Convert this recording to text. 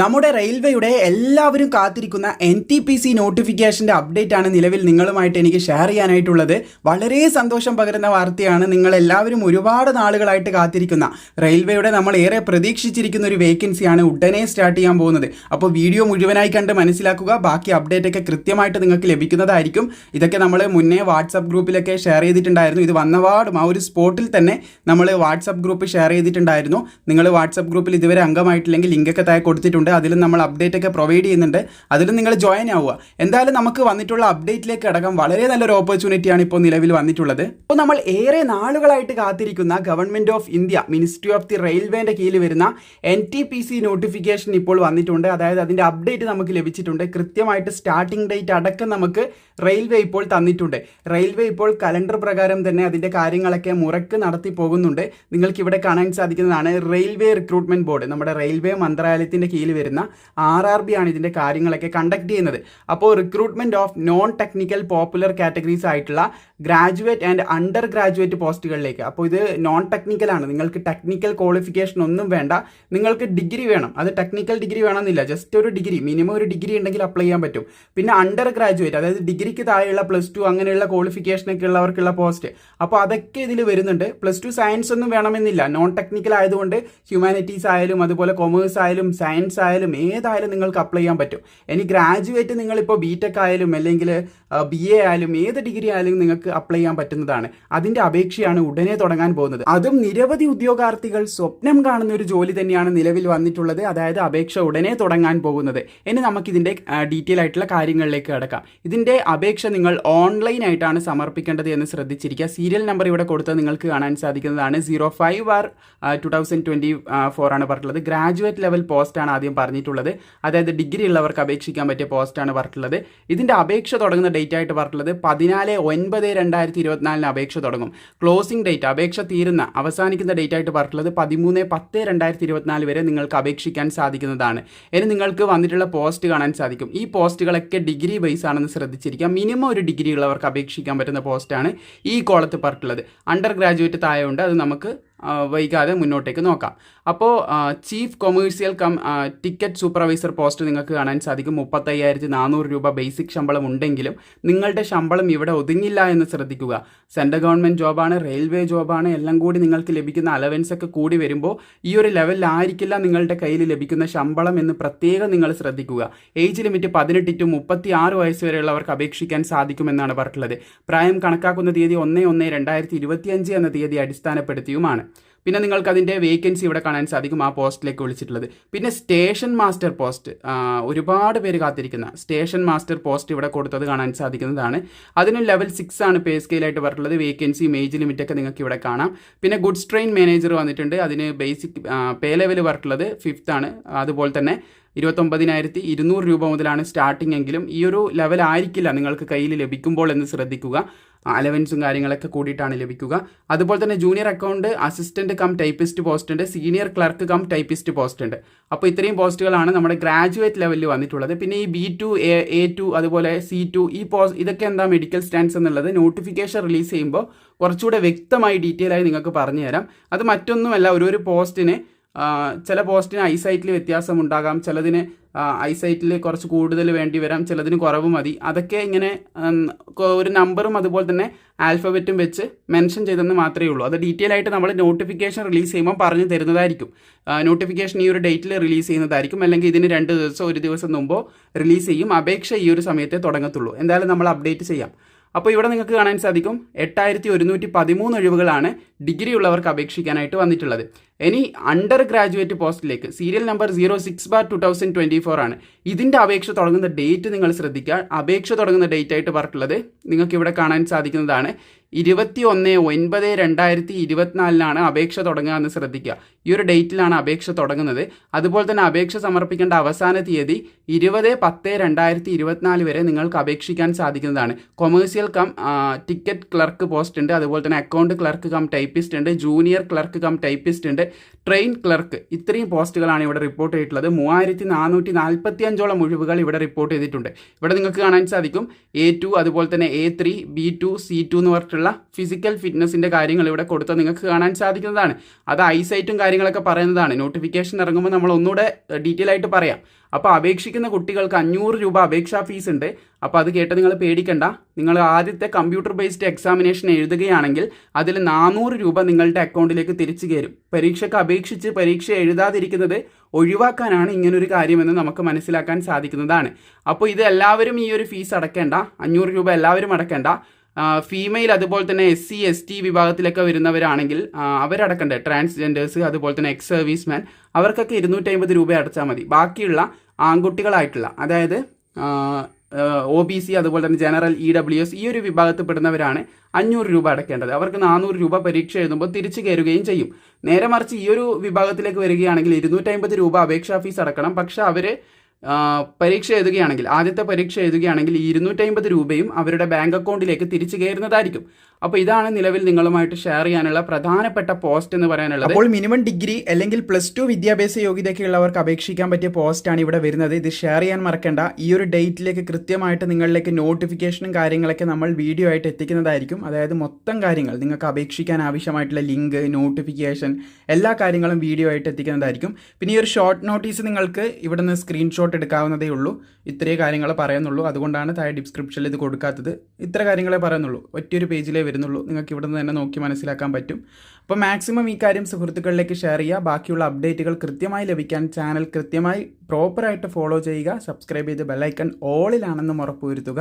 നമ്മുടെ റെയിൽവേയുടെ എല്ലാവരും കാത്തിരിക്കുന്ന എൻ ടി പി സി നോട്ടിഫിക്കേഷന്റെ അപ്ഡേറ്റ് ആണ് നിലവിൽ നിങ്ങളുമായിട്ട് എനിക്ക് ഷെയർ ചെയ്യാനായിട്ടുള്ളത്. വളരെ സന്തോഷം പകരുന്ന വാർത്തയാണ് നിങ്ങൾ എല്ലാവരും ഒരുപാട് നാളുകളായിട്ട് കാത്തിരിക്കുന്ന. റെയിൽവേയുടെ നമ്മൾ ഏറെ പ്രതീക്ഷിച്ചിരിക്കുന്ന ഒരു വേക്കൻസിയാണ് ഉടനെ സ്റ്റാർട്ട് ചെയ്യാൻ പോകുന്നത്. അപ്പോൾ വീഡിയോ മുഴുവനായി കണ്ട് മനസ്സിലാക്കുക. ബാക്കി അപ്ഡേറ്റ് ഒക്കെ കൃത്യമായിട്ട് നിങ്ങൾക്ക് ലഭിക്കുന്നതായിരിക്കും. ഇതൊക്കെ നമ്മൾ മുന്നേ വാട്സപ്പ് ഗ്രൂപ്പിലൊക്കെ ഷെയർ ചെയ്തിട്ടുണ്ടായിരുന്നു. ഇത് വന്നപാടും ആ ഒരു സ്പോട്ടിൽ തന്നെ നമ്മൾ വാട്സപ്പ് ഗ്രൂപ്പ് ഷെയർ ചെയ്തിട്ടുണ്ടായിരുന്നു. നിങ്ങൾ വാട്സപ്പ് ഗ്രൂപ്പിൽ ഇതുവരെ അംഗമായിട്ടില്ലെങ്കിൽ ലിങ്കൊക്കെ താഴെ കൊടുത്തിട്ടുണ്ട്. അതിലും നമ്മൾ അപ്ഡേറ്റ് ഒക്കെ പ്രൊവൈഡ് ചെയ്യുന്നുണ്ട്. അതിലും നിങ്ങൾ ജോയിൻ ആവുക. എന്തായാലും നമുക്ക് വന്നിട്ടുള്ള അപ്ഡേറ്റിലേക്ക് അടക്കം വളരെ നല്ലൊരു ഓപ്പർച്യൂണിറ്റിയാണ് ഇപ്പോൾ നിലവിൽ വന്നിട്ടുള്ളത്. ഇപ്പോൾ നമ്മൾ ഏറെ നാളുകളായിട്ട് കാത്തിരിക്കുന്ന government of India ministry of the റെയിൽവേന്റെ കീഴിൽ വരുന്ന N T P C notification ഇപ്പോൾ വന്നിട്ടുണ്ട്. അതായത് അതിന്റെ അപ്ഡേറ്റ് നമുക്ക് ലഭിച്ചിട്ടുണ്ട്. കൃത്യമായിട്ട് സ്റ്റാർട്ടിംഗ് ഡേറ്റ് അടക്കം നമുക്ക് റെയിൽവേ ഇപ്പോൾ തന്നിട്ടുണ്ട്. റെയിൽവേ ഇപ്പോൾ കലണ്ടർ പ്രകാരം തന്നെ അതിന്റെ കാര്യങ്ങളൊക്കെ മുറക്ക് നടത്തി പോകുന്നുണ്ട്. നിങ്ങൾക്ക് ഇവിടെ കാണാൻ സാധിക്കുന്നതാണ് റെയിൽവേ റിക്രൂട്ട്മെന്റ് ബോർഡ് നമ്മുടെ റെയിൽവേ മന്ത്രാലയത്തിന്റെ കീഴിൽ വരുന്ന ആർ ആർ ബി ആണ് ഇതിന്റെ കാര്യങ്ങളൊക്കെ കണ്ടക്ട് ചെയ്യുന്നത്. അപ്പോൾ recruitment of non technical popular categories ആയിട്ടുള്ള ഗ്രാജുവേറ്റ് ആൻഡ് അണ്ടർ ഗ്രാജുവേറ്റ് പോസ്റ്റുകളിലേക്ക് അപ്പോൾ ഇത് നോൺ ടെക്നിക്കൽ ആണ്. നിങ്ങൾക്ക് ടെക്നിക്കൽ ക്വാളിഫിക്കേഷൻ ഒന്നും വേണ്ട. നിങ്ങൾക്ക് ഡിഗ്രി വേണം. അത് ടെക്നിക്കൽ ഡിഗ്രി വേണമെന്നില്ല. ജസ്റ്റ് ഒരു ഡിഗ്രി മിനിമം ഒരു ഡിഗ്രി ഉണ്ടെങ്കിൽ അപ്ലൈ ചെയ്യാൻ പറ്റും. പിന്നെ അണ്ടർ ഗ്രാജുവേറ്റ് അതായത് ഡിഗ്രിക്ക് താഴെയുള്ള പ്ലസ് ടു അങ്ങനെയുള്ള ക്വാളിഫിക്കേഷനൊക്കെ ഉള്ളവർക്കുള്ള പോസ്റ്റ് അപ്പോൾ അതൊക്കെ ഇതിൽ വരുന്നുണ്ട്. പ്ലസ് ടു സയൻസ് ഒന്നും വേണമെന്നില്ല. നോൺ ടെക്നിക്കൽ ആയതുകൊണ്ട് ഹ്യൂമാനിറ്റീസ് ആയാലും അതുപോലെ കൊമേഴ്സ് ആയാലും സയൻസ് ആയാലും ഏതായാലും നിങ്ങൾക്ക് അപ്ലൈ ചെയ്യാൻ പറ്റും. ഇനി ഗ്രാജുവേറ്റ് നിങ്ങളിപ്പോൾ ബി ടെക് ആയാലും അല്ലെങ്കിൽ ബി എ ആയാലും ഏത് ഡിഗ്രി ആയാലും നിങ്ങൾക്ക് അപ്ലൈ ചെയ്യാൻ പറ്റുന്നതാണ്. അതിന്റെ അപേക്ഷയാണ് ഉടനെ തുടങ്ങാൻ പോകുന്നത്. അതും നിരവധി ഉദ്യോഗാർത്ഥികൾ സ്വപ്നം കാണുന്ന ഒരു ജോലി തന്നെയാണ് നിലവിൽ വന്നിട്ടുള്ളത്. അതായത് അപേക്ഷ ഉടനെ തുടങ്ങാൻ പോകുന്നത്. ഇനി നമുക്ക് ഇതിന്റെ ഡീറ്റെയിൽ ആയിട്ടുള്ള കാര്യങ്ങളിലേക്ക് കിടക്കാം. ഇതിന്റെ അപേക്ഷ നിങ്ങൾ ഓൺലൈൻ ആയിട്ടാണ് സമർപ്പിക്കേണ്ടത് എന്ന് ശ്രദ്ധിച്ചിരിക്കുക. സീരിയൽ നമ്പർ ഇവിടെ കൊടുത്ത് നിങ്ങൾക്ക് കാണാൻ സാധിക്കുന്നതാണ്. Zero five R two thousand twenty four ആണ് പറഞ്ഞിട്ടുള്ളത്. ഗ്രാജുവേറ്റ് ലെവൽ പോസ്റ്റാണ് ആദ്യം പറഞ്ഞിട്ടുള്ളത്. അതായത് ഡിഗ്രി ഉള്ളവർക്ക് അപേക്ഷിക്കാൻ പറ്റിയ പോസ്റ്റാണ് പറഞ്ഞിട്ടുള്ളത്. ഇതിന്റെ അപേക്ഷ തുടങ്ങുന്ന ഡേറ്റ് ആയിട്ട് പറഞ്ഞിട്ടുള്ളത് പതിനാല് ഒൻപത് രണ്ടായിരത്തി ഇരുപത്തിനാലിന് അപേക്ഷ തുടങ്ങും. ക്ലോസിംഗ് ഡേറ്റ് അപേക്ഷ തീരുന്ന അവസാനിക്കുന്ന ഡേറ്റ് ആയിട്ട് പറഞ്ഞിട്ടുള്ളത് പതിമൂന്ന് പത്ത് രണ്ടായിരത്തി ഇരുപത്തിനാല് വരെ നിങ്ങൾക്ക് അപേക്ഷിക്കാൻ സാധിക്കുന്നതാണ്. ഇനി നിങ്ങൾക്ക് വന്നിട്ടുള്ള പോസ്റ്റ് കാണാൻ സാധിക്കും. ഈ പോസ്റ്റുകളൊക്കെ ഡിഗ്രി ബേസ് ആണെന്ന് ശ്രദ്ധിച്ചിരിക്കുക മിനിമം ഒരു ഡിഗ്രി ഉള്ളവർക്ക് അപേക്ഷിക്കാൻ പറ്റുന്ന പോസ്റ്റാണ് ഈ കോളത്ത് പറഞ്ഞിട്ടുള്ളത്. അണ്ടർ ഗ്രാജുവേറ്റ് ഉണ്ട് അത് നമുക്ക് വൈകാതെ മുന്നോട്ടേക്ക് നോക്കാം. അപ്പോൾ chief commercial cum ticket supervisor post നിങ്ങൾക്ക് കാണാൻ സാധിക്കും. മുപ്പത്തയ്യായിരത്തി നാനൂറ് രൂപ ബേസിക് ശമ്പളം ഉണ്ടെങ്കിലും നിങ്ങളുടെ ശമ്പളം ഇവിടെ ഒതുങ്ങില്ല എന്ന് ശ്രദ്ധിക്കുക. സെൻട്രൽ ഗവൺമെന്റ് ജോബാണ് റെയിൽവേ ജോബാണ് എല്ലാം കൂടി നിങ്ങൾക്ക് ലഭിക്കുന്ന അലവൻസ് ഒക്കെ കൂടി വരുമ്പോൾ ഈ ഒരു ലെവലിലായിരിക്കില്ല നിങ്ങളുടെ കയ്യിൽ ലഭിക്കുന്ന ശമ്പളം എന്ന് പ്രത്യേകം നിങ്ങൾ ശ്രദ്ധിക്കുക. ഏജ് ലിമിറ്റ് പതിനെട്ട് ടു മുപ്പത്തി ആറ് വയസ്സ് വരെയുള്ളവർക്ക് അപേക്ഷിക്കാൻ സാധിക്കുമെന്നാണ് പറഞ്ഞിട്ടുള്ളത്. പ്രായം കണക്കാക്കുന്ന തീയതി ഒന്ന് ഒന്ന് രണ്ടായിരത്തി ഇരുപത്തിയഞ്ച് എന്ന തീയതി അടിസ്ഥാനപ്പെടുത്തിയുമാണ്. പിന്നെ നിങ്ങൾക്ക് അതിന്റെ വേക്കൻസി ഇവിടെ കാണാൻ സാധിക്കും ആ പോസ്റ്റിലേക്ക് വിളിച്ചിട്ടുള്ളത്. പിന്നെ സ്റ്റേഷൻ മാസ്റ്റർ പോസ്റ്റ് ഒരുപാട് പേര് കാത്തിരിക്കുന്ന സ്റ്റേഷൻ മാസ്റ്റർ പോസ്റ്റ് ഇവിടെ കൊടുത്തത് കാണാൻ സാധിക്കുന്നതാണ്. അതിന് ലെവൽ സിക്സ് ആണ് പേ സ്കെയിലായിട്ട് പറഞ്ഞിട്ടുള്ളത്. വേക്കൻസി മേജ് ലിമിറ്റൊക്കെ നിങ്ങൾക്ക് ഇവിടെ കാണാം. പിന്നെ ഗുഡ്സ് ട്രെയിൻ മാനേജർ വന്നിട്ടുണ്ട്. അതിന് ബേസിക് പേ ലെവൽ പറഞ്ഞിട്ടുള്ളത് ഫിഫ്ത്ത് ആണ്. അതുപോലെ തന്നെ ഇരുപത്തൊമ്പതിനായിരത്തി ഇരുന്നൂറ് രൂപ മുതലാണ് സ്റ്റാർട്ടിംഗ് എങ്കിലും ഈ ഒരു ലെവൽ ആയിരിക്കില്ല നിങ്ങൾക്ക് കയ്യിൽ ലഭിക്കുമ്പോൾ എന്ന് ശ്രദ്ധിക്കുക. അലവൻസും കാര്യങ്ങളൊക്കെ കൂടിയിട്ടാണ് ലഭിക്കുക. അതുപോലെ തന്നെ junior account assistant cum typist post ഉണ്ട് senior clerk cum typist post ഉണ്ട്. അപ്പോൾ ഇത്രയും പോസ്റ്റുകളാണ് നമ്മുടെ ഗ്രാജുവേറ്റ് ലെവലിൽ വന്നിട്ടുള്ളത്. പിന്നെ ഈ B two A A two അതുപോലെ സി ടു ഈ പോസ്റ്റ് ഇതൊക്കെ എന്താ മെഡിക്കൽ സ്റ്റാൻഡ്സ് എന്നുള്ളത് നോട്ടിഫിക്കേഷൻ റിലീസ് ചെയ്യുമ്പോൾ കുറച്ചുകൂടെ വ്യക്തമായി ഡീറ്റെയിൽ ആയി നിങ്ങൾക്ക് പറഞ്ഞു തരാം അത് മറ്റൊന്നുമല്ല ഒരു ഒരു പോസ്റ്റിന് ചില പോസ്റ്റിന് ഐസൈറ്റിൽ വ്യത്യാസം ഉണ്ടാകാം ചിലതിന് ഐസൈറ്റിൽ കുറച്ച് കൂടുതൽ വേണ്ടി വരാം. ചിലതിന് കുറവ് മതി. അതൊക്കെ ഇങ്ങനെ ഒരു നമ്പറും അതുപോലെ തന്നെ ആൽഫബറ്റും വെച്ച് മെൻഷൻ ചെയ്തെന്ന് മാത്രമേ ഉള്ളൂ. അത് ഡീറ്റെയിൽ ആയിട്ട് നമ്മൾ നോട്ടിഫിക്കേഷൻ റിലീസ് ചെയ്യുമ്പോൾ പറഞ്ഞു തരുന്നതായിരിക്കും. നോട്ടിഫിക്കേഷൻ ഈ ഒരു ഡേറ്റിൽ റിലീസ് ചെയ്യുന്നതായിരിക്കും. അല്ലെങ്കിൽ ഇതിന് രണ്ട് ദിവസം ഒരു ദിവസം മുമ്പോ റിലീസ് ചെയ്യും. അപേക്ഷ ഈ ഒരു സമയത്തെ തുടങ്ങത്തുള്ളൂ. എന്തായാലും നമ്മൾ അപ്ഡേറ്റ് ചെയ്യാം. അപ്പോൾ ഇവിടെ നിങ്ങൾക്ക് കാണാൻ സാധിക്കും എട്ടായിരത്തി ഒരുന്നൂറ്റി പതിമൂന്ന് ഒഴിവുകളാണ് ഡിഗ്രി ഉള്ളവർക്ക് അപേക്ഷിക്കാനായിട്ട് വന്നിട്ടുള്ളത്. ഇനി അണ്ടർ ഗ്രാജുവേറ്റ് പോസ്റ്റിലേക്ക് serial number zero six bar two thousand twenty four ആണ്. ഇതിന്റെ അപേക്ഷ തുടങ്ങുന്ന ഡേറ്റ് നിങ്ങൾ ശ്രദ്ധിക്കുക. അപേക്ഷ തുടങ്ങുന്ന ഡേറ്റ് ആയിട്ട് പറഞ്ഞിട്ടുള്ളത് നിങ്ങൾക്ക് ഇവിടെ കാണാൻ സാധിക്കുന്നതാണ്. ഇരുപത്തി ഒന്ന് ഒൻപത് രണ്ടായിരത്തി ഇരുപത്തിനാലിനാണ് അപേക്ഷ തുടങ്ങുക എന്ന് ശ്രദ്ധിക്കുക. ഈ ഒരു ഡേറ്റിലാണ് അപേക്ഷ തുടങ്ങുന്നത്. അതുപോലെ തന്നെ അപേക്ഷ സമർപ്പിക്കേണ്ട അവസാന തീയതി ഇരുപത് പത്ത് രണ്ടായിരത്തി ഇരുപത്തിനാല് വരെ നിങ്ങൾക്ക് അപേക്ഷിക്കാൻ സാധിക്കുന്നതാണ്. Commercial cum ticket clerk post ഉണ്ട്. അതുപോലെ തന്നെ അക്കൗണ്ട് ക്ലർക്ക് കം ടൈപ്പിസ്റ്റ് ഉണ്ട്. ജൂനിയർ ക്ലർക്ക് കം ടൈപ്പിസ്റ്റ് ഉണ്ട്. ട്രെയിൻ ക്ലർക്ക് ഇത്രയും പോസ്റ്റുകളാണ് ഇവിടെ റിപ്പോർട്ട് ചെയ്തിട്ടുള്ളത്. മൂവായിരത്തി നാനൂറ്റി നാൽപ്പത്തി അഞ്ചോളം ഒഴിവുകൾ ഇവിടെ റിപ്പോർട്ട് ചെയ്തിട്ടുണ്ട്. ഇവിടെ നിങ്ങൾക്ക് കാണാൻ സാധിക്കും. എ ടു അതുപോലെ തന്നെ A three B two C two എന്ന് പറഞ്ഞിട്ടുള്ള ഫിസിക്കൽ ഫിറ്റ്നസിന്റെ കാര്യങ്ങൾ ഇവിടെ കൊടുത്ത് നിങ്ങൾക്ക് കാണാൻ സാധിക്കുന്നതാണ്. അത് ഐസൈറ്റും കാര്യങ്ങളൊക്കെ പറയുന്നതാണ്. നോട്ടിഫിക്കേഷൻ ഇറങ്ങുമ്പോൾ നമ്മൾ ഒന്നുകൂടെ ഡീറ്റെയിൽ ആയിട്ട് പറയാം. അപ്പോൾ അപേക്ഷിക്കുന്ന കുട്ടികൾക്ക് അഞ്ഞൂറ് രൂപ അപേക്ഷാ ഫീസ് ഉണ്ട്. അപ്പോൾ അത് കേട്ട് നിങ്ങൾ പേടിക്കണ്ട. നിങ്ങൾ ആദ്യത്തെ കമ്പ്യൂട്ടർ ബേസ്ഡ് എക്സാമിനേഷൻ എഴുതുകയാണെങ്കിൽ അതിൽ നാനൂറ് രൂപ നിങ്ങളുടെ അക്കൗണ്ടിലേക്ക് തിരിച്ചു കയറും. പരീക്ഷയ്ക്ക് അപേക്ഷിച്ച് പരീക്ഷ എഴുതാതിരിക്കുന്നത് ഒഴിവാക്കാനാണ് ഇങ്ങനൊരു കാര്യമെന്ന് നമുക്ക് മനസ്സിലാക്കാൻ സാധിക്കുന്നതാണ്. അപ്പോൾ ഇത് എല്ലാവരും ഈ ഒരു ഫീസ് അടക്കേണ്ട അഞ്ഞൂറ് രൂപ എല്ലാവരും അടക്കേണ്ട ഫീമെയിൽ അതുപോലെ തന്നെ എസ് സി എസ് ടി വിഭാഗത്തിലൊക്കെ വരുന്നവരാണെങ്കിൽ അവരടക്കണ്ടേ ട്രാൻസ്ജെൻഡേഴ്സ് അതുപോലെ തന്നെ എക്സ് സർവീസ് മാൻ അവർക്കൊക്കെ ഇരുന്നൂറ്റി അമ്പത് രൂപ അടച്ചാൽ മതി. ബാക്കിയുള്ള ആൺകുട്ടികളായിട്ടുള്ള അതായത് ഒ ബി സി അതുപോലെ തന്നെ ജനറൽ ഇ ഡബ്ല്യു എസ് ഈ ഒരു വിഭാഗത്തിൽ പെടുന്നവരാണ് അഞ്ഞൂറ് രൂപ അടക്കേണ്ടത്. അവർക്ക് നാനൂറ് രൂപ പരീക്ഷ എഴുതുമ്പോൾ തിരിച്ചു കയറുകയും ചെയ്യും. നേരെ മറിച്ച് ഈ ഒരു വിഭാഗത്തിലേക്ക് വരികയാണെങ്കിൽ ഇരുന്നൂറ്റമ്പത് രൂപ അപേക്ഷാ ഫീസ് അടക്കണം. പക്ഷേ അവർ പരീക്ഷ എഴുതുകയാണെങ്കിൽ ആദ്യത്തെ പരീക്ഷ എഴുതുകയാണെങ്കിൽ ഈ ഇരുന്നൂറ്റമ്പത് രൂപയും അവരുടെ ബാങ്ക് അക്കൗണ്ടിലേക്ക് തിരിച്ചു കയറുന്നതായിരിക്കും. അപ്പോൾ ഇതാണ് നിലവിൽ നിങ്ങളുമായിട്ട് ഷെയർ ചെയ്യാനുള്ള പ്രധാനപ്പെട്ട പോസ്റ്റ് എന്ന് പറയാനുള്ളത്. അപ്പോൾ മിനിമം ഡിഗ്രി അല്ലെങ്കിൽ പ്ലസ് ടു വിദ്യാഭ്യാസ യോഗ്യതയ്ക്കുള്ളവർക്ക് അപേക്ഷിക്കാൻ പറ്റിയ ആണ് ഇവിടെ വരുന്നത്. ഇത് ഷെയർ ചെയ്യാൻ മറക്കണ്ട. ഈ ഒരു ഡേറ്റിലേക്ക് കൃത്യമായിട്ട് നിങ്ങളിലേക്ക് നോട്ടിഫിക്കേഷനും കാര്യങ്ങളൊക്കെ നമ്മൾ വീഡിയോ ആയിട്ട് എത്തിക്കുന്നതായിരിക്കും. അതായത് മൊത്തം കാര്യങ്ങൾ നിങ്ങൾക്ക് അപേക്ഷിക്കാൻ ആവശ്യമായിട്ടുള്ള ലിങ്ക് നോട്ടിഫിക്കേഷൻ എല്ലാ കാര്യങ്ങളും വീഡിയോ ആയിട്ട് എത്തിക്കുന്നതായിരിക്കും. പിന്നെ ഈ ഒരു ഷോർട്ട് നോട്ടീസ് നിങ്ങൾക്ക് ഇവിടെ നിന്ന് സ്ക്രീൻഷോട്ട് എടുക്കാവുന്നതേ ഉള്ളൂ. ഇത്രയേ കാര്യങ്ങൾ പറയുന്നുള്ളൂ. അതുകൊണ്ടാണ് താഴെ ഡിസ്ക്രിപ്ഷനിൽ ഇത് കൊടുക്കാത്തത്. ഇത്ര കാര്യങ്ങളെ പറയുന്നുള്ളൂ. ഒറ്റയൊരു പേജിലേ വരുന്നുള്ളൂ. നിങ്ങൾക്ക് ഇവിടെ നിന്ന് തന്നെ നോക്കി മനസ്സിലാക്കാൻ പറ്റും. അപ്പോൾ മാക്സിമം ഈ കാര്യം സുഹൃത്തുക്കളിലേക്ക് ഷെയർ ചെയ്യുക. ബാക്കിയുള്ള അപ്ഡേറ്റുകൾ കൃത്യമായി ലഭിക്കാൻ ചാനൽ കൃത്യമായി പ്രോപ്പറായിട്ട് ഫോളോ ചെയ്യുക. സബ്സ്ക്രൈബ് ചെയ്ത് ബെല്ലൈക്കൺ ഓളിലാണെന്നും ഉറപ്പുവരുത്തുക.